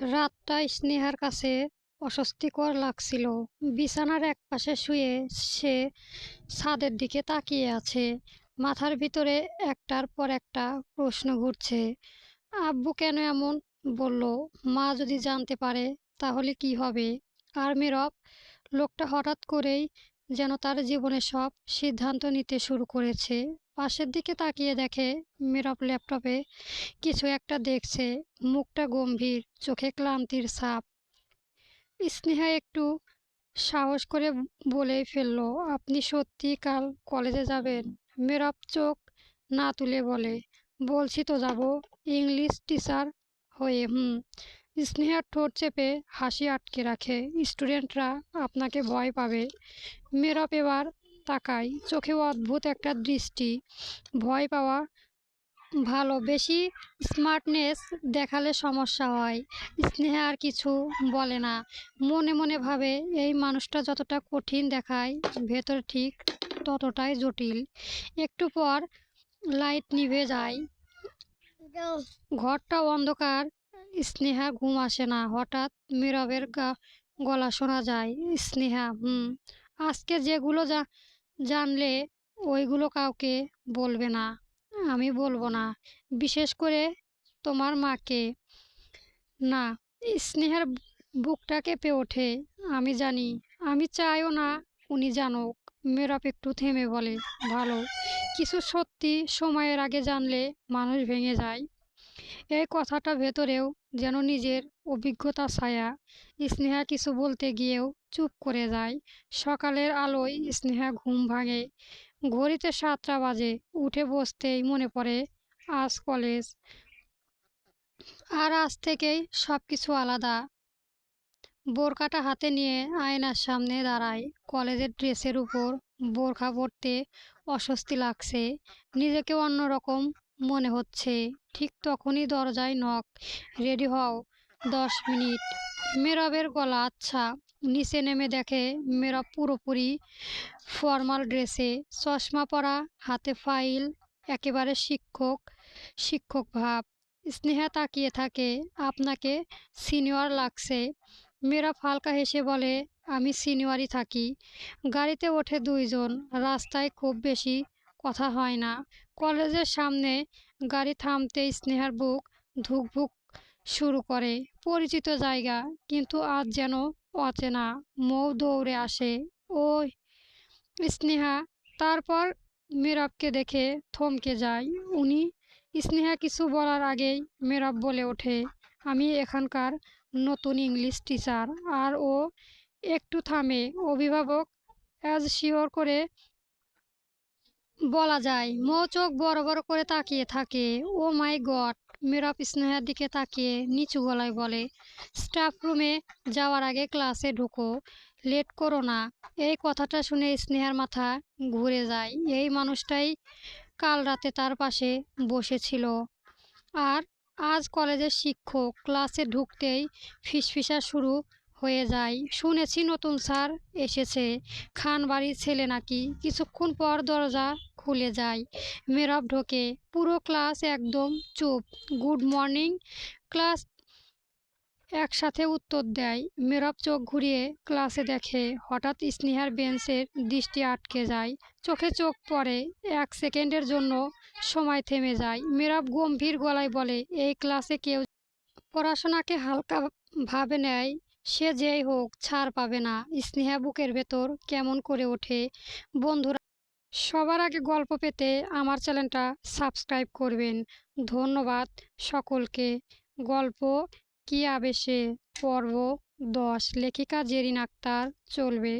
রাতটা স্নেহার কাছে অস্বস্তিকর লাগছিল। বিছানার একপাশে শুয়ে সে ছাদের দিকে তাকিয়ে আছে। মাথার ভিতরে একটার পর একটা প্রশ্ন ঘুরছে। আব্বু কেন এমন বলল? মা যদি জানতে পারে, তাহলে কি হবে? আর মেরব, লোকটা হঠাৎ করেই যেন তার জীবনে সব সিদ্ধান্ত নিতে শুরু করেছে। পাশের দিকে তাকিয়ে দেখে মেরব ল্যাপটপে কিছু একটা দেখছে। মুখটা গম্ভীর, চোখে ক্লান্তির ছাপ। স্নেহা একটু সাহস করে বলেই ফেলল, আপনি সত্যি কাল কলেজে যাবেন? মেরব চোখ না তুলে বলে, বলছি তো যাব ইংলিশ টিচার হয়ে, হুম। স্নেহার ঠোঁট চেপে হাসি আটকে রাখে, স্টুডেন্টরা আপনাকে ভয় পাবে। মেরব এবার তাকায় চোখে অদ্ভুত একটা দৃষ্টি। ভয় পাওয়া ভালো, বেশি স্মার্টনেস দেখালে সমস্যা হয়। স্নেহা আর কিছু বলে না। মনে মনে ভাবে, এই মানুষটা যতটা কঠিন দেখায়, ভেতর ঠিক ততটাই জটিল। একটু পর লাইট নিভে যায়। ঘরটা অন্ধকার, স্নেহা ঘুম আসে না। হঠাৎ নীরবের গা, গলা শোনা যায়, স্নেহা, হুম, আজকে যেগুলো যা জানলে ওইগুলো কাউকে বলবে না। আমি বলব না। বিশেষ করে তোমার মাকে। না, স্নেহার বুকটা কেঁপে ওঠে, আমি জানি। আমি চাইও না উনি জানুক। মেরপ একটু থেমে বলে, ভালো। কিছু সত্যি সময়ের আগে জানলে মানুষ ভেঙে যায়। এই কথাটা ভেতরেও যেন নিজের অভিজ্ঞতা ছায়া, স্নেহা কিছু বলতে গিয়েও চুপ করে যায়। সকালের আলোয় স্নেহা ঘুম ভাঙে। ঘড়িতে সাতটা বাজে, উঠে বসতেই মনে পড়ে আজ কলেজ। আর আজ থেকেই সব কিছু আলাদা। বোরকাটা হাতে নিয়ে আয়নার সামনে দাঁড়ায়। কলেজের ড্রেসের উপর বোরখা পরতে অস্বস্তি লাগছে। নিজেকে অন্যরকম মনে হচ্ছে। ঠিক তখনই দরজায় নখ রেডি হও, দশ মিনিট। মেরবের গলা আচ্ছা। নিচে নেমে দেখে মেরব পুরোপুরি ফর্মাল ড্রেসে চশমা পরা, হাতে ফাইল একেবারে শিক্ষক শিক্ষক ভাব। স্নেহা তাকিয়ে থাকে, আপনাকে সিনিয়র লাগছে। মেরব ফালকা হেসে বলে, আমি সিনিয়রই থাকি। গাড়িতে ওঠে দুইজন। রাস্তায় খুব বেশি কথা হয় না। কলেজের সামনে গাড়ি থামতে স্নেহার বুক ধুকভুক শুরু করে। পরিচিত জায়গা, কিন্তু আজ যেন অচেনা। মৌ দৌড়ে আসে। ওই স্নেহা তারপর মেরবকে দেখে থমকে যায়। উনি, স্নেহা, কিছু বলার আগেই মেরব বলে ওঠে, আমি এখানকার নতুন ইংলিশ টিচার, আর ও একটু থামে। অভিভাবক, অ্যাজ শিওর করে বলা যায়, মৌ চোখ বড় বড় করে তাকিয়ে থাকে। ও মাই গড মেরব স্নেহার দিকে তাকিয়ে নিচু গলায় বলে, স্টাফ রুমে যাওয়ার আগে ক্লাসে ঢুকো, লেট করো না। এই কথাটা শুনে স্নেহার মাথা ঘুরে যায়। এই মানুষটাই কাল রাতে তার পাশে বসেছিল। আর আজ কলেজের শিক্ষক, ক্লাসে ঢুকতেই ফিসফিসা শুরু হয়ে যায়। শুনেছি নতুন স্যার এসেছে। খান বাড়ির ছেলে নাকি? কিছুক্ষণ পর দরজা খুলে যায়। মেরব ঢোকে। পুরো ক্লাস একদম চুপ। Good morning. ক্লাস একসাথে উত্তর দেয়। মেরব চোখ ঘুরিয়ে ক্লাসে দেখে। হঠাৎ স্নেহার বেঞ্চের দৃষ্টি আটকে যায়। চোখে চোখ পড়ে। এক সেকেন্ডের জন্য সময় থেমে যায়। মেরব গম্ভীর গলায় বলে, এই ক্লাসে কেউ পড়াশোনাকে হালকা ভাবে নেয় সে যেই হোক ছাড় পাবে না। স্নেহা বুকের ভেতর কেমন করে ওঠে। বন্ধুরা, সবার আগে গল্প পেতে আমার চ্যানেলটা সাবস্ক্রাইব করবেন। ধন্যবাদ সকলকে। গল্প কি আবেশে? পর্ব দশ। লেখিকা জেরিন আক্তার, চলবে।